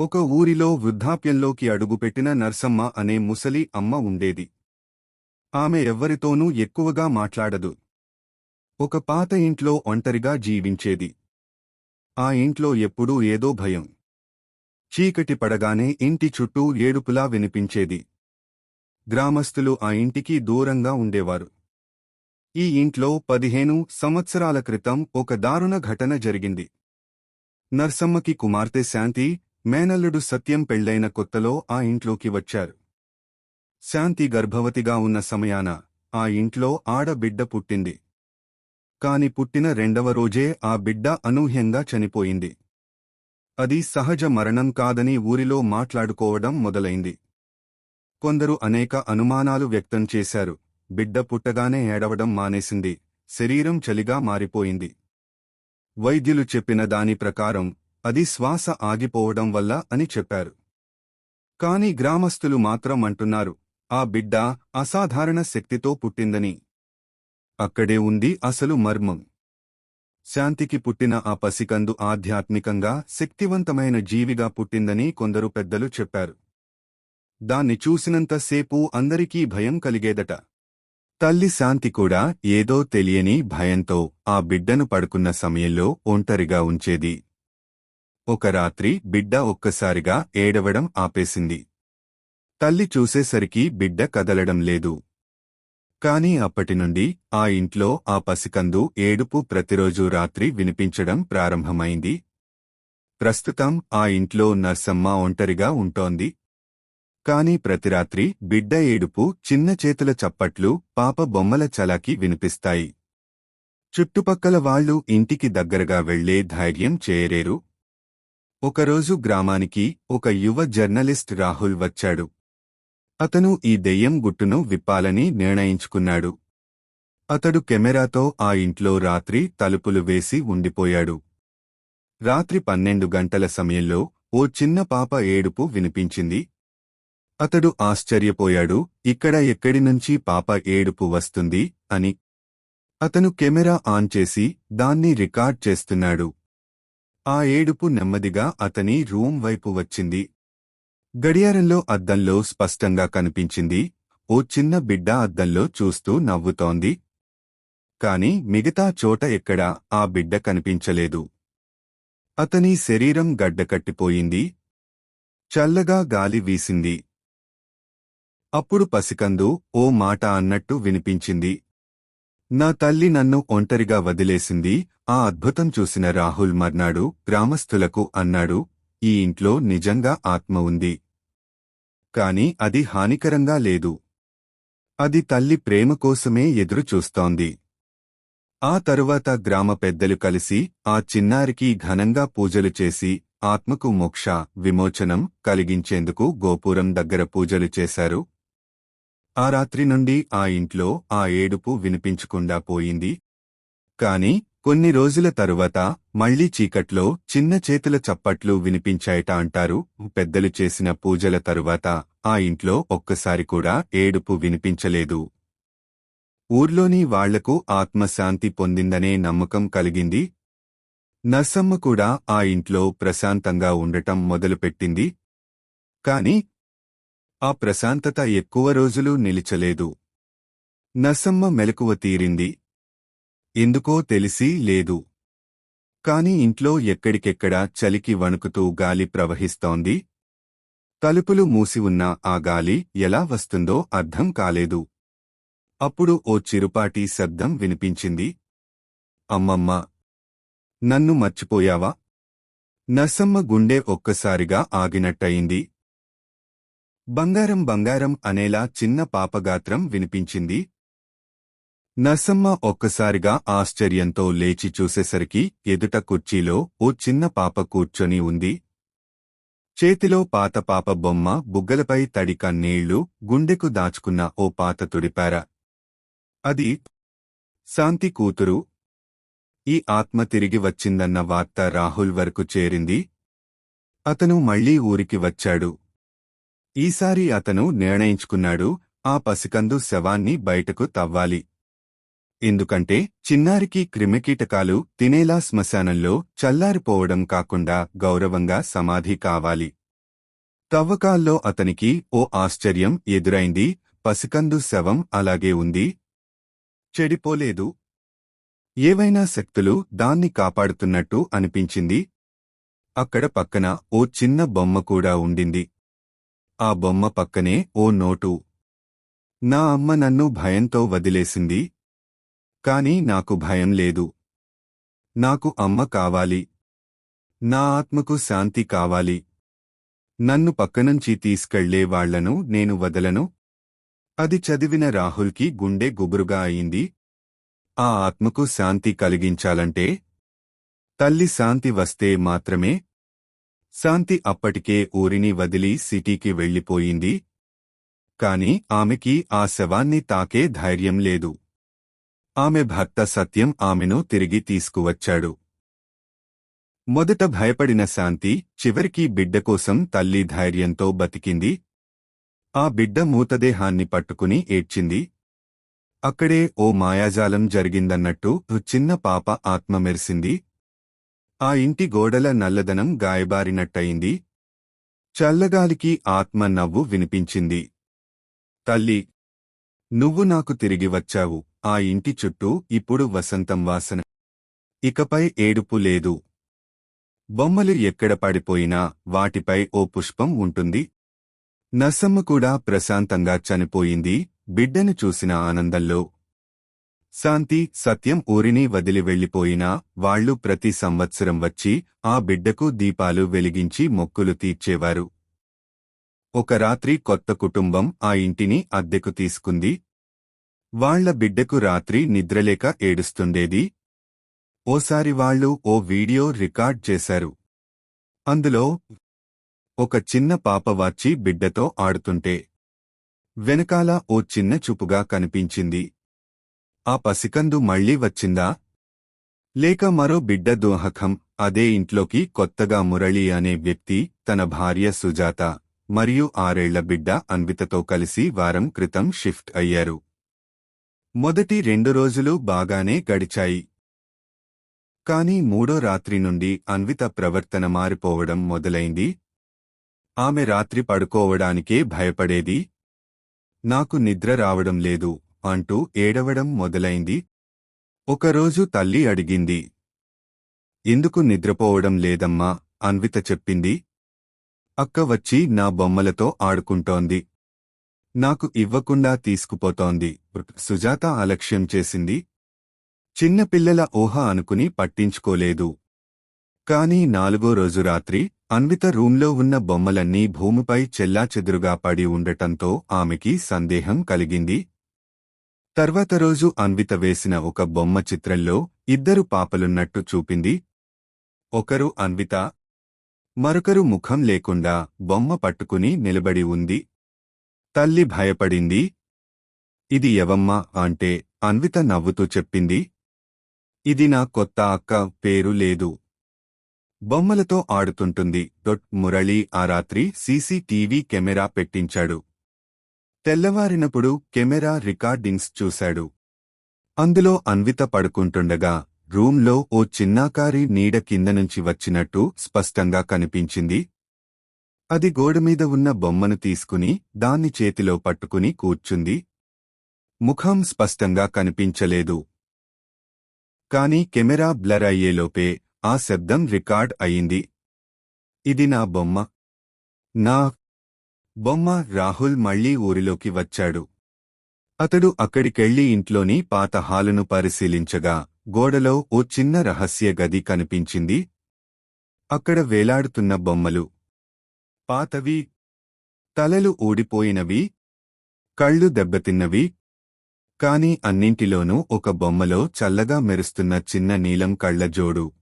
ఒక ఊరిలో వృద్ధాప్యంలోకి అడుగుపెట్టిన నర్సమ్మ అనే ముసలి అమ్మ ఉండేది. ఆమె ఎవ్వరితోనూ ఎక్కువగా మాట్లాడదు. ఒక పాత ఇంట్లో ఒంటరిగా జీవించేది. ఆ ఇంట్లో ఎప్పుడూ ఏదో భయం. చీకటి పడగానే ఇంటి చుట్టూ ఏడుపులా వినిపించేది. గ్రామస్తులు ఆ ఇంటికి దూరంగా ఉండేవారు. ఈ ఇంట్లో పదిహేను సంవత్సరాల క్రితం ఒక దారుణ ఘటన జరిగింది. నర్సమ్మకి కుమార్తె శాంతి మేనల్లుడు సత్యం పెళ్ళైన కొత్తలో ఆ ఇంట్లోకి వచ్చారు. శాంతి గర్భవతిగా ఉన్న సమయాన ఆ ఇంట్లో ఆడబిడ్డ పుట్టింది. కాని పుట్టిన రెండవ రోజే ఆ బిడ్డ అనూహ్యంగా చనిపోయింది. అది సహజ మరణం కాదని ఊరిలో మాట్లాడుకోవడం మొదలైంది. కొందరు అనేక అనుమానాలు వ్యక్తం చేశారు. బిడ్డ పుట్టగానే ఏడవడం మానేసింది. శరీరం చలిగా మారిపోయింది. వైద్యులు చెప్పిన దాని ప్రకారం అది శ్వాస ఆగిపోవడం వల్ల అని చెప్పారు. కాని గ్రామస్తులు మాత్రం అంటున్నారు ఆ బిడ్డ అసాధారణ శక్తితో పుట్టిందని. అక్కడే ఉంది అసలు మర్మం. శాంతికి పుట్టిన ఆ పసికందు ఆధ్యాత్మికంగా శక్తివంతమైన జీవిగా పుట్టిందని కొందరు పెద్దలు చెప్పారు. దాన్ని చూసినంతసేపు అందరికీ భయం కలిగేదట. తల్లి శాంతి కూడా ఏదో తెలియని భయంతో ఆ బిడ్డను పడుకున్న సమయంలో ఒంటరిగా ఉంచేది. ఒక రాత్రి బిడ్డ ఒక్కసారిగా ఏడవడం ఆపేసింది. తల్లి చూసేసరికి బిడ్డ కదలడం లేదు. కాని అప్పటినుండి ఆ ఇంట్లో ఆ పసికందు ఏడుపు ప్రతిరోజూ రాత్రి వినిపించడం ప్రారంభమైంది. ప్రస్తుతం ఆ ఇంట్లో నర్సమ్మ ఒంటరిగా ఉంటోంది. కాని ప్రతిరాత్రి బిడ్డ ఏడుపు చిన్న చేతుల చప్పట్లు పాప బొమ్మల చలాకి వినిపిస్తాయి. చుట్టుపక్కల వాళ్ళు ఇంటికి దగ్గరగా వెళ్ళే ధైర్యం చేయరేరు ఒకరోజు గ్రామానికి ఒక యువ జర్నలిస్ట్ రాహుల్ వచ్చాడు. అతను ఈ దెయ్యం గుట్టును విప్పాలని నిర్ణయించుకున్నాడు. అతడు కెమెరాతో ఆ ఇంట్లో రాత్రి తలుపులు వేసి ఉండిపోయాడు. రాత్రి పన్నెండు గంటల సమయంలో ఓ చిన్న పాప ఏడుపు వినిపించింది. అతడు ఆశ్చర్యపోయాడు ఇక్కడ ఎక్కడి నుంచి పాప ఏడుపు వస్తుంది అని. అతను కెమెరా ఆన్ చేసి దాన్ని రికార్డ్ చేస్తున్నాడు. ఆ ఏడుపు నెమ్మదిగా అతని రూం వైపు వచ్చింది. గడియారంలో అద్దంలో స్పష్టంగా కనిపించింది. ఓ చిన్న బిడ్డ అద్దంలో చూస్తూ నవ్వుతోంది. కాని మిగతా చోట ఎక్కడా ఆ బిడ్డ కనిపించలేదు. అతని శరీరం గడ్డకట్టిపోయింది. చల్లగా గాలి వీసింది. అప్పుడు పసికందు ఓ మాట అన్నట్టు వినిపించింది. నా తల్లి నన్ను ఒంటరిగా వదిలేసింది. ఆ అద్భుతం చూసిన రాహుల్ మర్నాడు గ్రామస్థులకు అన్నాడు ఈ ఇంట్లో నిజంగా ఆత్మ ఉంది. కాని అది హానికరంగా లేదు. అది తల్లి ప్రేమ కోసమే ఎదురుచూస్తోంది ఆ తరువాత గ్రామ పెద్దలు కలిసి ఆ చిన్నారికి ఘనంగా పూజలు చేసి ఆత్మకు మోక్ష విమోచనం కలిగించేందుకు గోపురం దగ్గర పూజలు చేశారు. ఆ రాత్రి నుండి ఆ ఇంట్లో ఆ ఏడుపు వినిపించకుండా పోయింది. కాని కొన్ని రోజుల తరువాత మళ్ళీ చీకట్లో చిన్న చేతుల చప్పట్లు వినిపించాయట అంటారు. పెద్దలు చేసిన పూజల తరువాత ఆ ఇంట్లో ఒక్కసారి కూడా ఏడుపు వినిపించలేదు. ఊర్లోని వాళ్ళకు ఆత్మశాంతి పొందిందనే నమ్మకం కలిగింది. నర్సమ్మ కూడా ఆ ఇంట్లో ప్రశాంతంగా ఉండటం మొదలుపెట్టింది. కాని ఆ ప్రశాంతత ఎక్కువ రోజులు నిలిచలేదు. నసమ్మ మెలకువ తీరింది. ఎందుకో తెలిసి లేదు. కాని ఇంట్లో ఎక్కడికెక్కడా చలికి వణుకుతూ గాలి ప్రవహిస్తోంది. తలుపులు మూసి ఉన్న ఆ గాలి ఎలా వస్తుందో అర్థం కాలేదు. అప్పుడు ఓ చిరుపాటి శబ్దం వినిపించింది. అమ్మమ్మ! నన్ను మర్చిపోయావా? నసమ్మ గుండె ఒక్కసారిగా ఆగినట్టయింది. బంగారం బంగారం అనేలా చిన్న పాపగాత్రం వినిపించింది. నర్సమ్మ ఒక్కసారిగా ఆశ్చర్యంతో లేచి చూసేసరికి ఎదుట కుర్చీలో ఓ చిన్న పాప కూర్చొని ఉంది. చేతిలో పాత పాప బొమ్మ బుగ్గలపై తడి కన్నీళ్ళు గుండెకు దాచుకున్న ఓ పాత తుడిపార. అది శాంతి కూతురు. ఈ ఆత్మ తిరిగి వచ్చిందన్న వార్త రాహుల్ వరకు చేరింది. అతను మళ్ళీ ఊరికి వచ్చాడు. ఈసారి అతను నిర్ణయించుకున్నాడు ఆ పసికందు శవాన్ని బయటకు తవ్వాలి. ఎందుకంటే చిన్నారికి క్రిమికీటకాలు తినేలా శ్మశానంలో చల్లారిపోవడం కాకుండా గౌరవంగా సమాధి కావాలి. తవ్వకాల్లో అతనికి ఓ ఆశ్చర్యం ఎదురైంది పసికందు శవం అలాగే ఉంది. చెడిపోలేదు. ఏవైనా శక్తులు దాన్ని కాపాడుతున్నట్టు అనిపించింది. అక్కడ పక్కన ఓ చిన్న బొమ్మ కూడా ఉండింది. ఆ బొమ్మ పక్కనే ఓ నోటు. నా అమ్మ నన్ను భయంతో వదిలేసింది. కాని నాకు భయం లేదు. నాకు అమ్మ కావాలి. నా ఆత్మకు శాంతి కావాలి. నన్ను పక్కనుంచి తీసుకెళ్ళే వాళ్ళను నేను వదలను. అది చదివిన రాహుల్కి గుండె గుబురుగా అయింది. ఆ ఆత్మకు శాంతి కలిగించాలంటే తల్లి శాంతి వస్తే మాత్రమే శాంతి అప్పటికే ఊరిని వదిలి సిటీకి వెళ్ళిపోయింది. కాని ఆమెకి ఆ శవాన్ని తాకే ధైర్యం లేదు. ఆమె భర్త సత్యం ఆమెను తిరిగి తీసుకువచ్చాడు. మొదట భయపడిన శాంతి చివరికి బిడ్డ కోసం తల్లి ధైర్యంతో బతికింది. ఆ బిడ్డ మూతదేహాన్ని పట్టుకుని ఏడ్చింది. అక్కడే ఓ మాయాజాలం జరిగిందన్నట్టు చిన్న పాప ఆత్మ మెరిసింది ఆ ఇంటి గోడల నల్లదనం గాయబారినట్టయింది. చల్లగాలికి ఆత్మ నవ్వు వినిపించింది. తల్లి నువ్వు నాకు తిరిగి వచ్చావు. ఆ ఇంటి చుట్టూ ఇప్పుడు వసంతం వాసన. ఇకపై ఏడుపు లేదు. బొమ్మలు ఎక్కడ పడిపోయినా వాటిపై ఓ పుష్పం ఉంటుంది. నసమ్మ కూడా ప్రశాంతంగా చనిపోయింది. బిడ్డను చూసిన ఆనందంలో శాంతి సత్యం ఊరిని వదిలి వెళ్ళిపోయినా వాళ్ళు ప్రతి సంవత్సరం వచ్చి ఆ బిడ్డకు దీపాలు వెలిగించి మొక్కులు తీర్చేవారు. ఒక రాత్రి కొత్త కుటుంబం ఆ ఇంటిని అద్దెకు తీసుకుంది. వాళ్ళ బిడ్డకు రాత్రి నిద్రలేక ఏడుస్తుండేది. ఓసారి వాళ్ళు ఓ వీడియో రికార్డ్ చేశారు. అందులో ఒక చిన్న పాప వాచి బిడ్డతో ఆడుతుంటే వెనకాల ఓ చిన్న చూపుగా కనిపించింది. ఆ పసికందు మళ్ళీ వచ్చిందా? లేక మరో బిడ్డ దోహకం అదే ఇంట్లోకి కొత్తగా మురళి అనే వ్యక్తి తన భార్య సుజాత మరియు ఆరేళ్ళ బిడ్డ అన్వితతో కలిసి వారం క్రితం షిఫ్ట్ అయ్యారు. మొదటి రెండు రోజులు బాగానే గడిచాయి. కాని మూడో రాత్రి నుండి అన్విత ప్రవర్తన మారిపోవడం మొదలైంది. ఆమె రాత్రి పడుకోవడానికే భయపడేది. నాకు నిద్ర రావడం లేదు అంటూ ఏడవడం మొదలైంది. ఒకరోజు తల్లి అడిగింది ఎందుకు నిద్రపోవడం లేదమ్మా? అన్విత చెప్పింది. అక్క వచ్చి నా బొమ్మలతో ఆడుకుంటోంది. నాకు ఇవ్వకుండా తీసుకుపోతోంది. సుజాత అలక్ష్యం చేసింది. చిన్నపిల్లల ఊహ అనుకుని పట్టించుకోలేదు. కాని నాలుగో రోజు రాత్రి అన్విత రూంలో ఉన్న బొమ్మలన్నీ భూమిపై చెల్లాచెదురుగా పడి ఉండటంతో ఆమెకి సందేహం కలిగింది. తర్వాత రోజు అన్విత వేసిన ఒక బొమ్మ చిత్రంలో ఇద్దరు పాపలున్నట్టు చూపింది. ఒకరు అన్విత మరొకరు ముఖం లేకుండా బొమ్మ పట్టుకుని నిలబడి ఉంది. తల్లి భయపడింది. ఇది ఎవమ్మా? అంటే అన్విత నవ్వుతూ చెప్పింది. ఇది నా కొత్త అక్క పేరు లేదు. బొమ్మలతో ఆడుతుంటుంది. డొట్ మురళి ఆ రాత్రి సీసీటీవీ కెమెరా పెట్టించాడు. తెల్లవారినప్పుడు కెమెరా రికార్డింగ్స్ చూశాడు. అందులో అన్విత పడుకుంటుండగా రూంలో ఓ చిన్నాకారి నీడ కింద నుంచి వచ్చినట్టు స్పష్టంగా కనిపించింది. అది గోడమీద ఉన్న బొమ్మను తీసుకుని దాన్ని చేతిలో పట్టుకుని కూర్చుంది. ముఖం స్పష్టంగా కనిపించలేదు. కాని కెమెరా బ్లర్ అయ్యేలోపే ఆ శబ్దం రికార్డ్ అయింది. ఇది నా బొమ్మ. నా బొమ్మ రాహుల్ మళ్ళీ ఊరిలోకి వచ్చాడు. అతడు అక్కడికెళ్ళి ఇంట్లోని పాత హాలును పరిశీలించగా గోడలో ఓ చిన్న రహస్య గది కనిపించింది. అక్కడ వేలాడుతున్న బొమ్మలు. పాతవి. తలలు ఊడిపోయినవి. కళ్ళు దెబ్బతిన్నవి. కాని అన్నింటిలోనూ ఒక బొమ్మలో చల్లగా మెరుస్తున్న చిన్న నీలం కళ్ళజోడు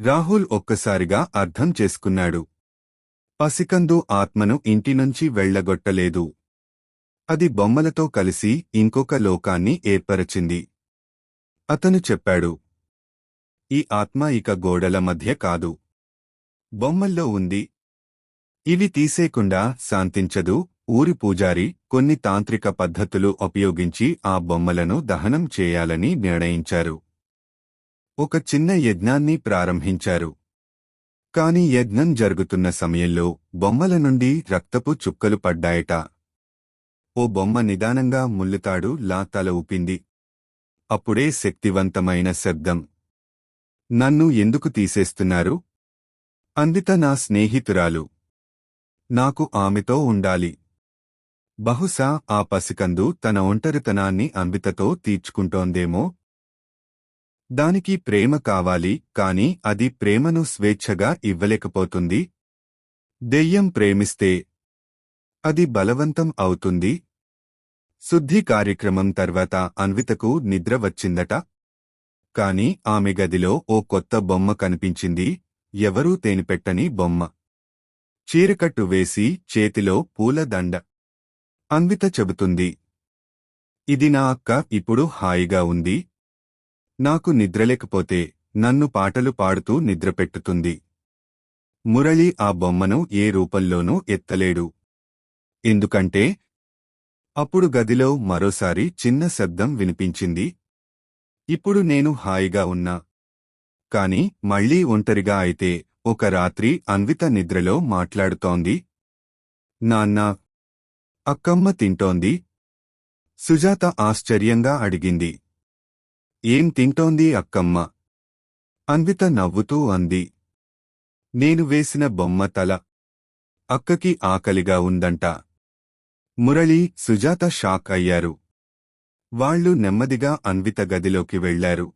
రాహుల్ ఒక్కసారిగా అర్థం చేసుకున్నాడు. పసికందు ఆత్మను ఇంటినుంచి వెళ్ళగొట్టలేదు అది బొమ్మలతో కలిసి ఇంకొక లోకాన్ని ఏర్పరచింది. అతను చెప్పాడు ఈ ఆత్మ ఇక గోడల మధ్య కాదు. బొమ్మల్లో ఉంది. ఇవి తీసేకుండా శాంతించదు. ఊరి పూజారి కొన్ని తాంత్రిక పద్ధతులు ఉపయోగించి ఆ బొమ్మలను దహనం చేయాలని నిర్ణయించారు. ఒక చిన్న యజ్ఞాన్ని ప్రారంభించారు. కాని యజ్ఞం జరుగుతున్న సమయంలో బొమ్మల నుండి రక్తపు చుక్కలు పడ్డాయట. ఓ బొమ్మ నిదానంగా ముల్లుతాడు లా తల ఊపింది. అప్పుడే శక్తివంతమైన శబ్దం. నన్ను ఎందుకు తీసేస్తున్నారు? అందిత నా స్నేహితురాలు. నాకు ఆమెతో ఉండాలి. బహుశా ఆ పసికందు తన ఒంటరితనాన్ని అంబితతో తీర్చుకుంటోందేమో. దానికి ప్రేమ కావాలి కాని అది ప్రేమను స్వేచ్ఛగా ఇవ్వలేకపోతుంది. దెయ్యం ప్రేమిస్తే అది బలవంతం అవుతుంది. శుద్ధి కార్యక్రమం తర్వాత అన్వితకు నిద్ర వచ్చిందట. కాని ఆమె గదిలో ఓ కొత్త బొమ్మ కనిపించింది ఎవరూ తేనిపెట్టని బొమ్మ. చీరకట్టు వేసి చేతిలో పూలదండ అన్విత చెబుతుంది ఇది నా అక్క ఇప్పుడు హాయిగా ఉంది. నాకు నిద్రలేకపోతే నన్ను పాటలు పాడుతూ నిద్రపెట్టుతుంది. మురళి ఆ బొమ్మను ఏ రూపంలోనూ ఎత్తలేడు. ఎందుకంటే అప్పుడు గదిలో మరోసారి చిన్న శబ్దం వినిపించింది. ఇప్పుడు నేను హాయిగా ఉన్నా. కాని మళ్ళీ ఒంటరిగా అయితే ఒక రాత్రి అన్విత నిద్రలో మాట్లాడుతోంది. నాన్న అక్కమ్మ తింటోంది. సుజాత ఆశ్చర్యంగా అడిగింది. ఏం తింటోంది అక్కమ్మ? అన్విత నవ్వుతూ అంది. నేను వేసిన బొమ్మ తల అక్కకి ఆకలిగా ఉందంట. మురళి సుజాత షాక్ అయ్యారు. వాళ్ళు నెమ్మదిగా అన్విత గదిలోకి వెళ్ళారు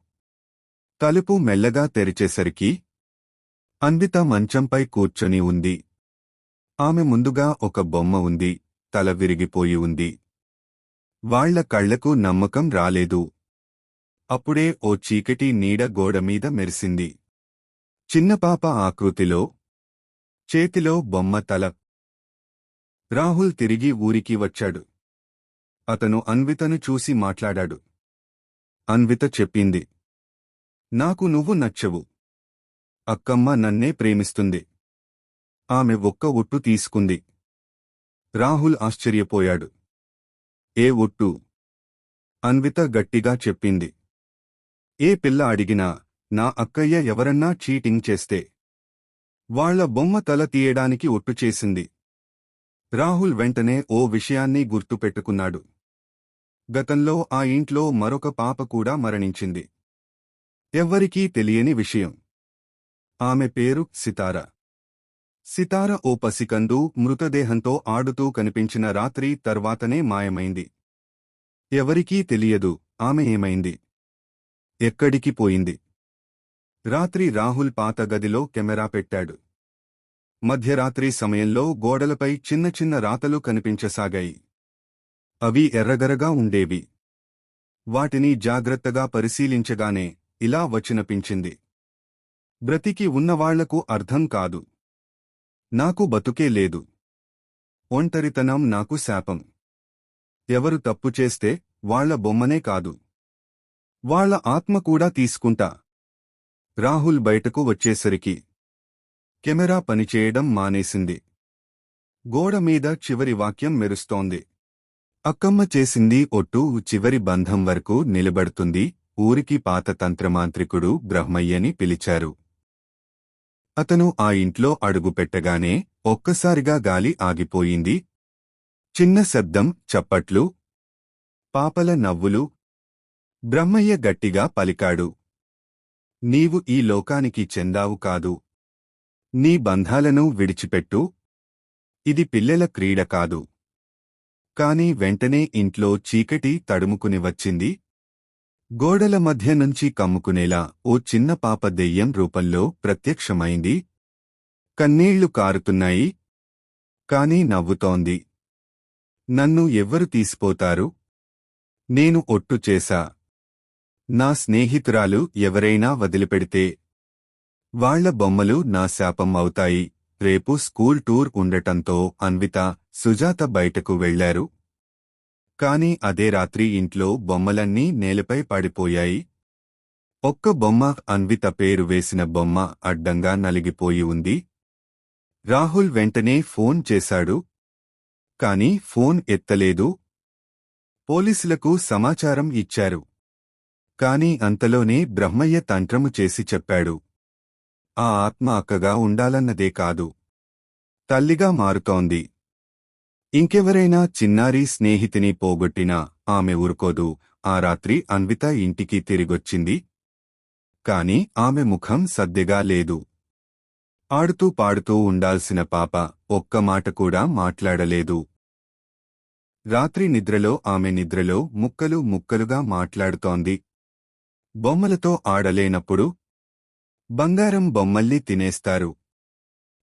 తలుపు మెల్లగా తెరిచేసరికి అన్విత మంచంపై కూర్చొని ఉంది. ఆమె ముందుగా ఒక బొమ్మ ఉంది తల విరిగిపోయి ఉంది. వాళ్ళ కళ్ళకు నమ్మకం రాలేదు. అప్పుడే ఓ చీకటి నీడ గోడమీద మెరిసింది. చిన్నపాప ఆకృతిలో చేతిలో బొమ్మ తల. రాహుల్ తిరిగి ఊరికి వచ్చాడు. అతను అన్వితను చూసి మాట్లాడాడు. అన్విత చెప్పింది నాకు నువ్వు నచ్చవు. అక్కమ్మ నన్నే ప్రేమిస్తుంది. ఆమె ఒక్క ఒట్టు తీసుకుంది. రాహుల్ ఆశ్చర్యపోయాడు. ఏ ఒట్టు? అన్విత గట్టిగా చెప్పింది. ఏ పిల్ల అడిగినా నా అక్కయ్య ఎవరన్నా చీటింగ్ చేస్తే. వాళ్ళ బొమ్మ తల తీయడానికి ఒట్టు చేసింది. రాహుల్ వెంటనే ఓ విషయాన్ని గుర్తుపెట్టుకున్నాడు గతంలో ఆ ఇంట్లో మరొక పాప కూడా మరణించింది. ఎవ్వరికీ తెలియని విషయం. ఆమె పేరు సితార. సితార ఓ పసికందు మృతదేహంతో ఆడుతూ కనిపించిన రాత్రి తర్వాతనే మాయమైంది. ఎవరికీ తెలియదు ఆమె ఏమైంది? ఎక్కడికి పోయింది? రాత్రి రాహుల్ పాత గదిలో కెమెరా పెట్టాడు. మధ్యరాత్రి సమయంలో గోడలపై చిన్న చిన్న రాతలు కనిపించసాగాయి. అవి ఎర్రగరగా ఉండేవి. వాటిని జాగ్రత్తగా పరిశీలించగానే ఇలా వచ్చినపించింది బ్రతికి ఉన్నవాళ్ళకు అర్థం కాదు. నాకు బతుకే లేదు. ఒంటరితనం నాకు శాపం. ఎవరు తప్పు చేస్తే వాళ్ళ బొమ్మనే కాదు. వాళ్ళ ఆత్మ కూడా తీసుకుంటా. రాహుల్ బయటకు వచ్చేసరికి కెమెరా పనిచేయడం మానేసింది. గోడ మీద చివరి వాక్యం మెరుస్తోంది. అక్కమ్మ చేసింది ఒట్టు చివరి బంధం వరకు నిలబడుతుంది. ఊరికి పాత తంత్రమాంత్రికుడు బ్రహ్మయ్యని పిలిచారు. అతను ఆ ఇంట్లో అడుగుపెట్టగానే ఒక్కసారిగా గాలి ఆగిపోయింది. చిన్న శబ్దం చప్పట్లు పాపల నవ్వులు బ్రహ్మయ్య గట్టిగా పలికాడు. నీవు ఈ లోకానికి చెందావు కాదు. నీ బంధాలను విడిచిపెట్టు. ఇది పిల్లల క్రీడ కాదు. కాని వెంటనే ఇంట్లో చీకటి తడుముకుని వచ్చింది. గోడల మధ్య నుంచి కమ్ముకునేలా ఓ చిన్న పాప దెయ్యం రూపంలో ప్రత్యక్షమైంది. కన్నీళ్ళు కారుతున్నాయి. కాని నవ్వుతోంది. నన్ను ఎవ్వరు తీసిపోతారు? నేను ఒట్టు చేశా. నా స్నేహితురాలు ఎవరైనా వదిలిపెడితే వాళ్ళ బొమ్మలు నా శాపం అవుతాయి. రేపు స్కూల్ టూర్ ఉండటంతో అన్విత సుజాత బయటకు వెళ్ళారు కాని అదే రాత్రి ఇంట్లో బొమ్మలన్నీ నేలపై పడిపోయాయి. ఒక్క బొమ్మ అన్విత పేరు వేసిన బొమ్మ అడ్డంగా నలిగిపోయి ఉంది. రాహుల్ వెంటనే ఫోన్ చేశాడు. కాని ఫోన్ ఎత్తలేదు. పోలీసులకు సమాచారం ఇచ్చారు. కాని అంతలోనే బ్రహ్మయ్య తంత్రము చేసి చెప్పాడు. ఆ ఆత్మ అక్కగా ఉండాలన్నదే కాదు. తల్లిగా మారుతోంది. ఇంకెవరైనా చిన్నారి స్నేహితిని పోగొట్టినా ఆమె ఊరుకోదు. ఆ రాత్రి అన్విత ఇంటికి తిరిగొచ్చింది. కాని ఆమె ముఖం సద్దెగా లేదు. ఆడుతూ పాడుతూ ఉండాల్సిన పాప ఒక్క మాట కూడా మాట్లాడలేదు. రాత్రి నిద్రలో ఆమె నిద్రలో ముక్కలు ముక్కలుగా మాట్లాడుతోంది. బొమ్మలతో ఆడలేనప్పుడు బంగారం బొమ్మల్ని తినేస్తారు.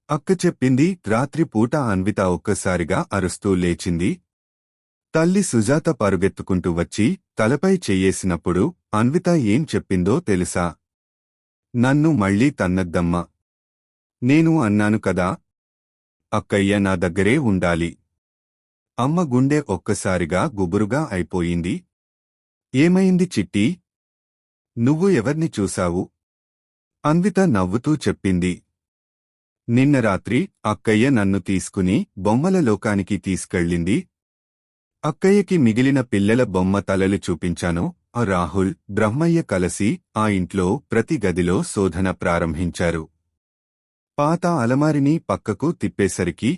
అక్క చెప్పింది రాత్రి పూట అన్విత ఒక్కసారిగా అరుస్తూ లేచింది. తల్లి సుజాత పరుగెత్తుకుంటూ వచ్చి తలపై చెయ్యేసినప్పుడు అన్విత ఏం చెప్పిందో తెలుసా? నన్ను మళ్ళీ తన్నద్దమ్మా. నేను అన్నాను కదా. అక్కయ్య నా దగ్గరే ఉండాలి. అమ్మ గుండె ఒక్కసారిగా గుబురుగా అయిపోయింది. ఏమైంది చిట్టి? నువ్వు ఎవర్ని చూశావు? అన్విత నవ్వుతూ చెప్పింది. నిన్న రాత్రి అక్కయ్య నన్ను తీసుకుని బొమ్మల లోకానికి తీసుకెళ్ళింది. అక్కయ్యకి మిగిలిన పిల్లల బొమ్మ తలలు చూపించాను. ఆ రాహుల్ బ్రహ్మయ్య కలసి ఆ ఇంట్లో ప్రతి గదిలో శోధన ప్రారంభించారు. పాత అలమారిని పక్కకు తిప్పేసరికి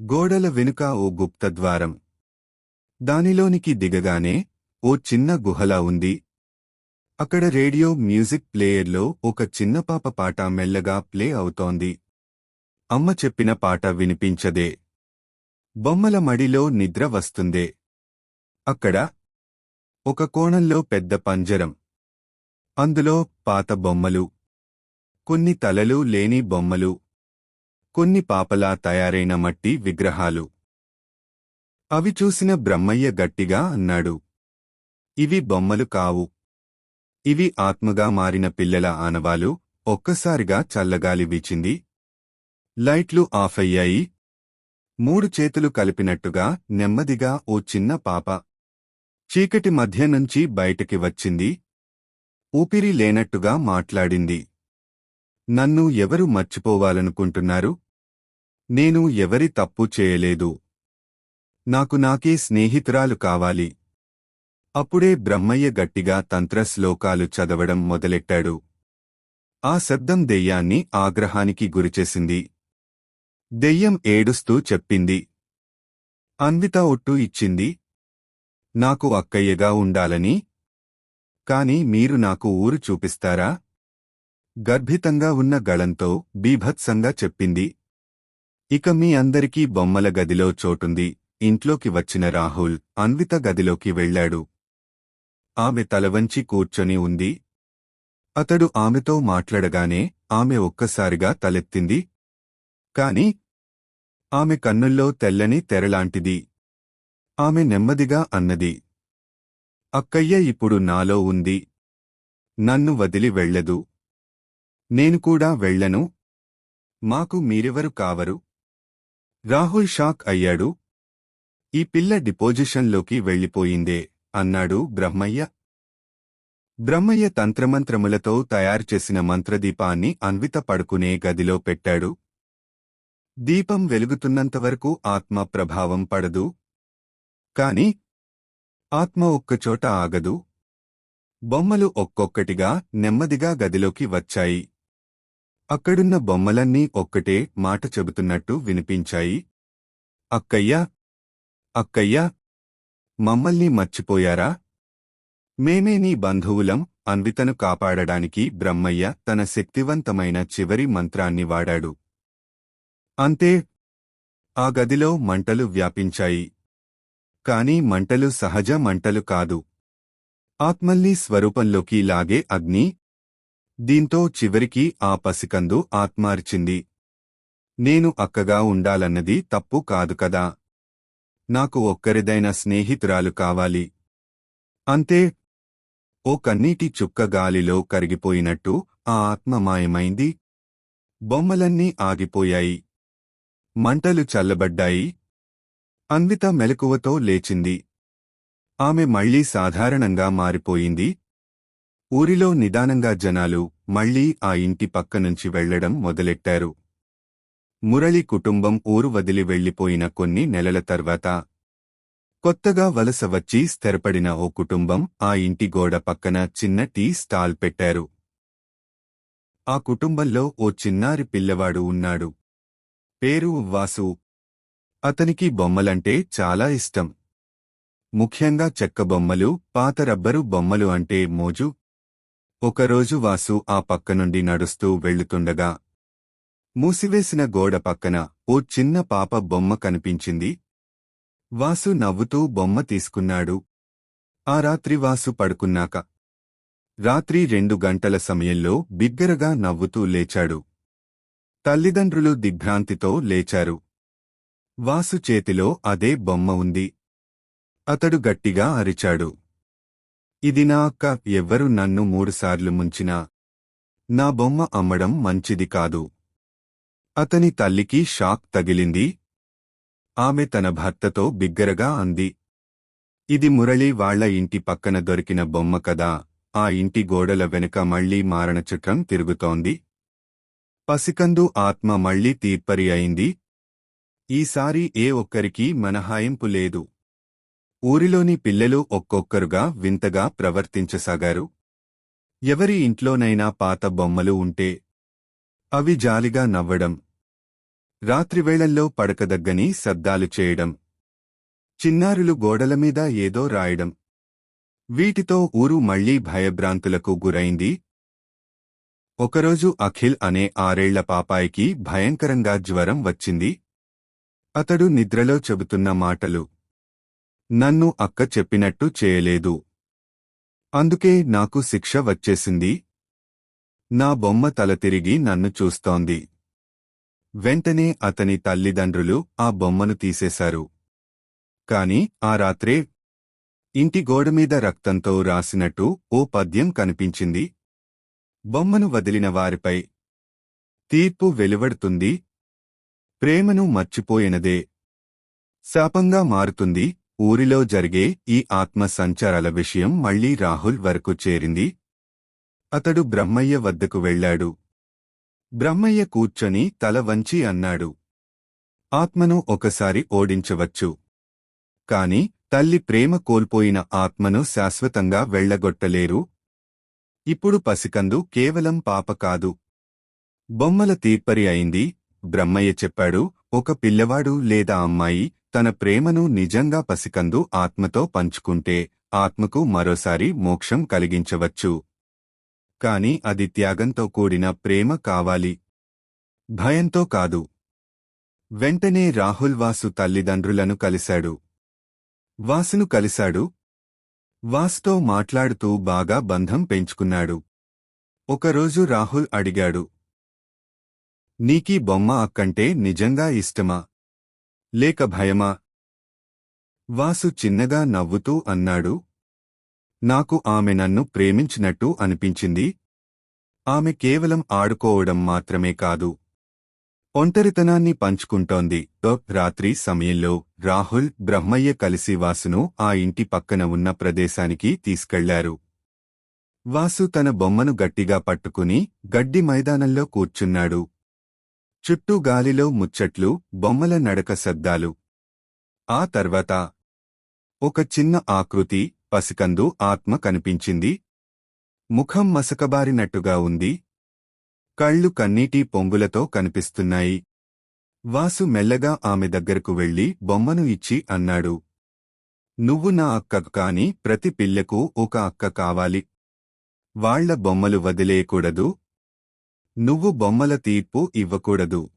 గోడల వెనుక ఓ గుప్తద్వారం. దానిలోనికి దిగగానే ఓ చిన్న గుహలా ఉంది. అక్కడ రేడియో మ్యూజిక్ ప్లేయర్లో ఒక చిన్న పాప పాట మెల్లగా ప్లే అవుతోంది. అమ్మ చెప్పిన పాట వినిపించదే. బొమ్మల మడిలో నిద్ర వస్తుందే. అక్కడ ఒక కోణంలో పెద్ద పంజరం. అందులో పాత బొమ్మలు. కొన్ని తలలు లేని బొమ్మలు. కొన్ని పాపలా తయారైన మట్టి విగ్రహాలు. అవి చూసిన బ్రహ్మయ్య గట్టిగా అన్నాడు. ఇవి బొమ్మలు కావు. ఇవి ఆత్మగా మారిన పిల్లల ఆనవాలు ఒక్కసారిగా చల్లగాలి వీచింది. లైట్లు ఆఫ్ అయ్యాయి మూడు చేతులు కలిపినట్టుగా నెమ్మదిగా ఓ చిన్న పాప చీకటి మధ్య నుంచి బయటికి వచ్చింది. ఊపిరి లేనట్టుగా మాట్లాడింది. నన్ను ఎవరు మర్చిపోవాలనుకుంటున్నారు? నేను ఎవరి తప్పు చేయలేదు. నాకు నాకే స్నేహితురాలు కావాలి. అప్పుడే బ్రహ్మయ్య గట్టిగా తంత్ర శ్లోకాలు చదవడం మొదలెట్టాడు. ఆ శబ్దం దెయ్యాన్ని ఆగ్రహానికి గురిచేసింది. దెయ్యం ఏడుస్తూ చెప్పింది. అన్విత ఒట్టు ఇచ్చింది. నాకు అక్కయ్యగా ఉండాలని. కాని మీరు నాకు ఊరు చూపిస్తారా? గర్భితంగా ఉన్న గళంతో బీభత్సంగా చెప్పింది. ఇక మీ అందరికీ బొమ్మల గదిలో చోటుంది. ఇంట్లోకి వచ్చిన రాహుల్ అన్విత గదిలోకి వెళ్ళాడు. ఆమె తలవంచి కూర్చొని ఉంది. అతడు ఆమెతో మాట్లాడగానే ఆమె ఒక్కసారిగా తలెత్తింది. కాని ఆమె కన్నుల్లో తెల్లని తెరలాంటిది ఆమె నెమ్మదిగా అన్నది. అక్కయ్య ఇప్పుడు నాలో ఉంది. నన్ను వదిలి వెళ్ళదు. నేను కూడా వెళ్ళను. మాకు మీరెవరు కావరు. రాహుల్ షాక్ అయ్యాడు. ఈ పిల్ల డిపోజిషన్లోకి వెళ్ళిపోయిందే. అన్నాడు బ్రహ్మయ్య. బ్రహ్మయ్య తంత్రమంత్రములతో తయారుచేసిన మంత్రదీపాన్ని అన్విత పడుకునే గదిలో పెట్టాడు. దీపం వెలుగుతున్నంతవరకు ఆత్మ ప్రభావం పడదు. కాని ఆత్మ ఒక్కచోట ఆగదు. బొమ్మలు ఒక్కొక్కటిగా నెమ్మదిగా గదిలోకి వచ్చాయి. అక్కడున్న బొమ్మలన్నీ ఒక్కటే మాట చెబుతున్నట్టు వినిపించాయి. అక్కయ్య! అక్కయ్య! మమ్మల్ని మర్చిపోయారా? మేమే నీ బంధువులం అన్వితను కాపాడడానికి బ్రహ్మయ్య తన శక్తివంతమైన చివరి మంత్రాన్ని వాడాడు. అంతే ఆ గదిలో మంటలు వ్యాపించాయి. కాని మంటలు సహజ మంటలు కాదు. ఆత్మల్ని స్వరూపంలోకి లాగే అగ్ని దీంతో చివరికి ఆ పసికందు ఆత్మార్చింది. నేను అక్కగా ఉండాలన్నది తప్పు కాదు కదా? నాకు ఒక్కరిదైన స్నేహితురాలు కావాలి. అంతే. ఓ కన్నీటి చుక్క గాలిలో కరిగిపోయినట్టు ఆ ఆత్మ మాయమైంది. బొమ్మలన్నీ ఆగిపోయాయి. మంటలు చల్లబడ్డాయి. అన్విత మెలకువతో లేచింది. ఆమె మళ్ళీ సాధారణంగా మారిపోయింది. ఊరిలో నిదానంగా జనాలు మళ్ళీ ఆ ఇంటి పక్కనుంచి వెళ్ళడం మొదలెట్టారు. మురళి కుటుంబం ఊరు వదిలి వెళ్ళిపోయిన కొన్ని నెలల తర్వాత కొత్తగా వలస వచ్చి స్థిరపడిన ఓ కుటుంబం ఆ ఇంటి గోడ పక్కన చిన్న టీ స్టాల్ పెట్టారు. ఆ కుటుంబంలో ఓ చిన్నారి పిల్లవాడు ఉన్నాడు. పేరు వాసు. అతనికి బొమ్మలంటే చాలా ఇష్టం. ముఖ్యంగా చెక్క బొమ్మలు పాత రబ్బరు బొమ్మలు అంటే మోజు. ఒకరోజు వాసు ఆ పక్కనుండి నడుస్తూ వెళ్ళుతుండగా మూసివేసిన గోడ పక్కన ఓ చిన్న పాప బొమ్మ కనిపించింది. వాసు నవ్వుతూ బొమ్మ తీసుకున్నాడు. ఆ రాత్రి వాసు పడుకున్నాక. రాత్రి రెండు గంటల సమయంలో బిగ్గరగా నవ్వుతూ లేచాడు. తల్లిదండ్రులు దిగ్భ్రాంతితో లేచారు. వాసు చేతిలో అదే బొమ్మ ఉంది. అతడు గట్టిగా అరిచాడు. ఇది నా అక్క ఎవ్వరు నన్ను మూడుసార్లు ముంచినా. నా బొమ్మ అమ్మడం మంచిది కాదు. అతని తల్లికి షాక్ తగిలింది. ఆమె తన భర్తతో బిగ్గరగా అంది. ఇది మురళి వాళ్ళ ఇంటి పక్కన దొరికిన బొమ్మ కదా. ఆ ఇంటి గోడల వెనుక మళ్ళీ మారణచక్రం తిరుగుతోంది. పసికందు ఆత్మ మళ్ళీ తీర్పరి అయింది. ఈసారి ఏ ఒక్కరికీ మనహాయింపు లేదు. ఊరిలోని పిల్లలు ఒక్కొక్కరుగా వింతగా ప్రవర్తించసాగారు. ఎవరి ఇంట్లోనైనా పాత బొమ్మలు ఉంటే అవి జాలిగా నవ్వడం. రాత్రివేళల్లో పడకదగ్గని శబ్దాలు చేయడం. చిన్నారులు గోడలమీద ఏదో రాయడం. వీటితో ఊరు మళ్ళీ భయభ్రాంతులకు గురైంది. ఒకరోజు అఖిల్ అనే ఆరేళ్ళ పాపాయికి భయంకరంగా జ్వరం వచ్చింది. అతడు నిద్రలో చెబుతున్న మాటలు. నన్ను అక్క చెప్పినట్టు చేయలేదు. అందుకే నాకు శిక్ష వచ్చేసింది. నా బొమ్మ తల తిరిగి నన్ను చూస్తోంది. వెంటనే అతని తల్లిదండ్రులు ఆ బొమ్మను తీసేశారు. కాని ఆ రాత్రే ఇంటి గోడమీద రక్తంతో రాసినట్టు ఓ పద్యం కనిపించింది. బొమ్మను వదిలిన వారిపై తీర్పు వెలువడుతుంది. ప్రేమను మర్చిపోయినదే. శాపంగా మారుతుంది. ఊరిలో జరిగే ఈ ఆత్మ సంచారాల విషయం మళ్ళీ రాహుల్ వరకు చేరింది. అతడు బ్రహ్మయ్య వద్దకు వెళ్ళాడు. బ్రహ్మయ్య కూర్చొని తల వంచి అన్నాడు. ఆత్మను ఒకసారి ఓడించవచ్చు. కాని తల్లి ప్రేమ కోల్పోయిన ఆత్మను శాశ్వతంగా వెళ్ళగొట్టలేరు ఇప్పుడు పసికందు కేవలం పాప కాదు. బొమ్మల తీర్పరి అయింది. బ్రహ్మయ్య చెప్పాడు ఒక పిల్లవాడు లేదా అమ్మాయి తన ప్రేమను నిజంగా పసికందు ఆత్మతో పంచుకుంటే ఆత్మకు మరోసారి మోక్షం కలిగించవచ్చు. కాని అది త్యాగంతో కూడిన ప్రేమ కావాలి. భయంతో కాదు. వెంటనే రాహుల్ వాసు తల్లిదండ్రులను కలిశాడు. వాసును కలిశాడు. వాసుతో మాట్లాడుతూ బాగా బంధం పెంచుకున్నాడు. ఒకరోజు రాహుల్ అడిగాడు. నీకీ బొమ్మ అక్కంటే నిజంగా ఇష్టమా? లేక భయమా? వాసు చిన్నగా నవ్వుతూ అన్నాడు. నాకు ఆమె నన్ను ప్రేమించినట్టు అనిపించింది. ఆమె కేవలం ఆడుకోవడం మాత్రమే కాదు. ఒంటరితనాన్ని పంచుకుంటోంది. రాత్రి సమయంలో రాహుల్ బ్రహ్మయ్య కలిసి వాసును ఆ ఇంటి పక్కన ఉన్న ప్రదేశానికి తీసుకెళ్ళారు. వాసు తన బొమ్మను గట్టిగా పట్టుకుని గడ్డి మైదానంలో కూర్చున్నాడు. చుట్టూ గాలిలో ముచ్చట్లు బొమ్మల నడక శబ్దాలు. ఆ తర్వాత ఒక చిన్న ఆకృతి పసికందు ఆత్మ కనిపించింది. ముఖం మసకబారినట్టుగా ఉంది. కళ్ళు కన్నీటి పొంగులతో కనిపిస్తున్నాయి. వాసు మెల్లగా ఆమె దగ్గరకు వెళ్ళి బొమ్మను ఇచ్చి అన్నాడు. నువ్వు నా అక్క కాని ప్రతి పిల్లకు ఒక అక్క కావాలి. వాళ్ళ బొమ్మలు వదిలేయకూడదు. నువ్వు బొమ్మల తీర్పు ఇవ్వకూడదు.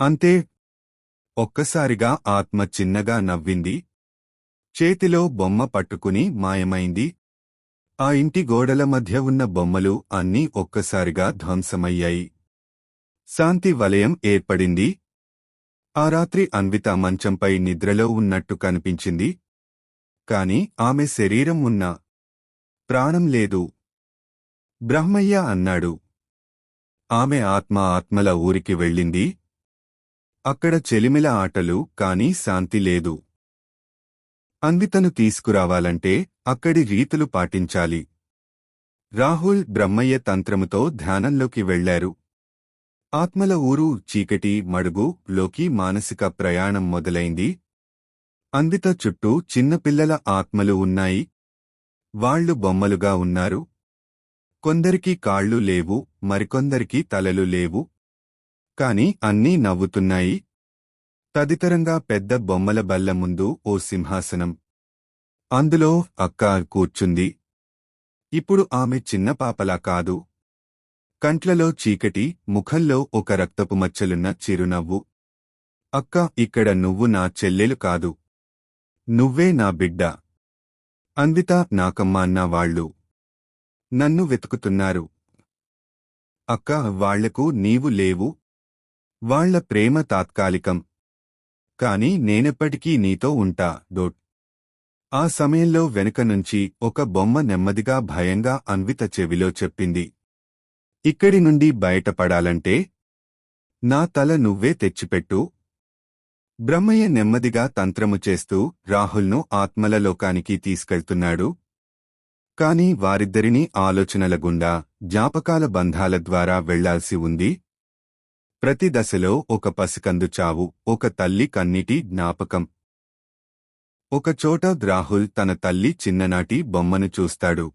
అంతే. ఒక్కసారిగా ఆత్మ చిన్నగా నవ్వింది. చేతిలో బొమ్మ పట్టుకుని మాయమైంది. ఆ ఇంటి గోడల మధ్య ఉన్న బొమ్మలు అన్నీ ఒక్కసారిగా ధ్వంసమయ్యాయి. శాంతి వలయం ఏర్పడింది. ఆ రాత్రి అన్విత మంచంపై నిద్రలో ఉన్నట్టు కనిపించింది. కాని ఆమె శరీరం ఉన్న ప్రాణం లేదు. బ్రహ్మయ్య అన్నాడు. ఆమె ఆత్మ ఆత్మల ఊరికి వెళ్ళింది. అక్కడ చెలిమిల ఆటలు కాని శాంతి లేదు. అందితను తీసుకురావాలంటే అక్కడి రీతులు పాటించాలి. రాహుల్ బ్రహ్మయ్య తంత్రముతో ధ్యానంలోకి వెళ్ళారు ఆత్మల ఊరు చీకటి మడుగు లోకి మానసిక ప్రయాణం మొదలైంది. అందిత చుట్టూ చిన్నపిల్లల ఆత్మలు ఉన్నాయి. వాళ్ళు బొమ్మలుగా ఉన్నారు. కొందరికి కాళ్ళు లేవు మరికొందరికి తలలు లేవు. కాని అన్నీ నవ్వుతున్నాయి. తదితరంగా పెద్ద బొమ్మల బల్ల ముందు ఓ సింహాసనం. అందులో అక్క కూర్చుంది. ఇప్పుడు ఆమె చిన్న పాపలా కాదు. కంట్లలో చీకటి ముఖంలో ఒక రక్తపు మచ్చలున్న చిరునవ్వు. అక్క ఇక్కడ నువ్వు నా చెల్లెలు కాదు. నువ్వే నా బిడ్డ. అన్విత నాకమ్మ అన్న వాళ్ళు. నన్ను వెతుకుతున్నారు. అక్క వాళ్ళకు నీవు లేవు. వాళ్ళ ప్రేమ తాత్కాలికం. కాని నేనెప్పటికీ నీతో ఉంటా డోట్. ఆ సమయంలో వెనుక నుంచి ఒక బొమ్మ నెమ్మదిగా భయంగా అన్విత చెవిలో చెప్పింది. ఇక్కడి నుండి బయటపడాలంటే? నా తల నువ్వే తెచ్చిపెట్టు. బ్రహ్మయ్య నెమ్మదిగా తంత్రము చేస్తూ రాహుల్ను ఆత్మలలోకానికి తీసుకెళ్తున్నాడు. కాని వారిద్దరినీ ఆలోచనల గుండా జ్ఞాపకాల బంధాల ద్వారా వెళ్ళాల్సి ఉంది. ప్రతి దశలో ఒక పసికందు చావు ఒక తల్లి కన్నిటి జ్ఞాపకం. ఒకచోట రాహుల్ తన తల్లి చిన్ననాటి బొమ్మను చూస్తాడు.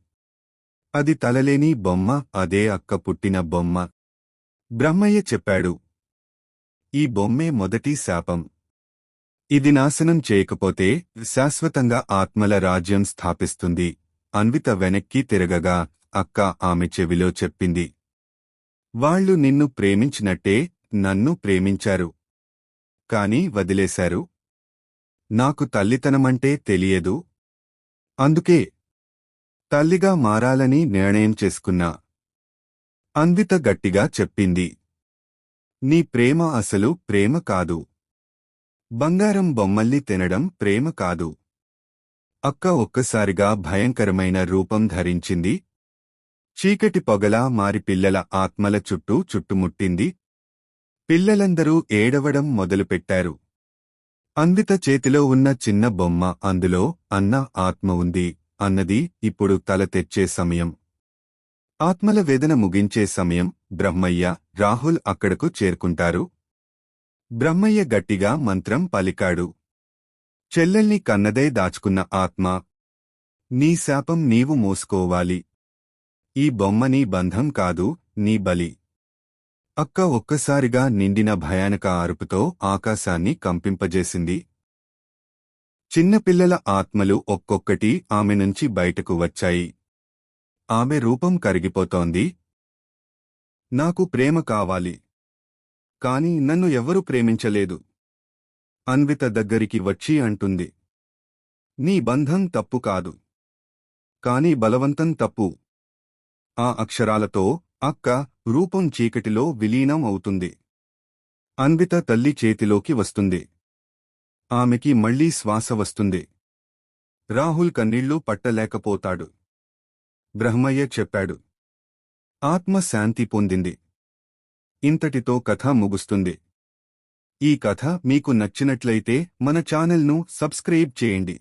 అది తలలేని బొమ్మ అదే అక్క పుట్టిన బొమ్మ. బ్రహ్మయ్య చెప్పాడు ఈ బొమ్మే మొదటి శాపం. ఇది నాశనం చేయకపోతే శాశ్వతంగా ఆత్మల రాజ్యం స్థాపిస్తుంది. అన్విత వెనక్కి తిరగగా అక్క ఆమె చెవిలో చెప్పింది వాళ్ళు నిన్ను ప్రేమించినట్టే నన్ను ప్రేమించారు. కాని వదిలేశారు. నాకు తల్లితనమంటే తెలియదు. అందుకే తల్లిగా మారాలని నిర్ణయం చేసుకున్నా. అందిత గట్టిగా చెప్పింది. నీ ప్రేమ అసలు ప్రేమ కాదు. బంగారం బొమ్మల్ని తినడం ప్రేమ కాదు. అక్క ఒక్కసారిగా భయంకరమైన రూపం ధరించింది. చీకటి పొగలా మారి పిల్లల ఆత్మల చుట్టూ చుట్టుముట్టింది. పిల్లలందరూ ఏడవడం మొదలుపెట్టారు. అందిత చేతిలో ఉన్న చిన్న బొమ్మ అందులో అన్న ఆత్మ ఉంది. అన్నది ఇప్పుడు తల తెచ్చే సమయం. ఆత్మల వేదన ముగించే సమయం. బ్రహ్మయ్య రాహుల్ అక్కడకు చేరుకుంటారు. బ్రహ్మయ్య గట్టిగా మంత్రం పలికాడు. చెల్లెల్ని కన్నదే దాచుకున్న ఆత్మ. నీ శాపం నీవు మోసుకోవాలి. ఈ బొమ్మ నీ బంధం కాదు నీ బలి. అక్క ఒక్కసారిగా నిండిన భయానక అరుపుతో ఆకాశాన్ని కంపింపజేసింది. చిన్నపిల్లల ఆత్మలు ఒక్కొక్కటి ఆమె నుంచి బయటకు వచ్చాయి. ఆమె రూపం కరిగిపోతోంది. నాకు ప్రేమ కావాలి. కాని నన్ను ఎవరూ ప్రేమించలేదు. అన్విత దగ్గరికి వచ్చి అంటుంది. నీ బంధం తప్పు కాదు. కాని బలవంతం తప్పు. ఆ అక్షరాలతో అక్క రూపం చీకటిలో విలీనం అవుతుంది. అన్విత తల్లి చేతిలోకి వస్తుంది. ఆమెకి మళ్ళీ శ్వాస వస్తుంది. రాహుల్ కన్నీళ్ళు పట్టలేకపోతాడు. బ్రహ్మయ్య చెప్పాడు. ఆత్మ శాంతి పొందింది. ఇంతటితో కథ ముగుస్తుంది. ఈ కథ మీకు నచ్చినట్లయితే మన ఛానల్ను సబ్స్క్రైబ్ చేయండి.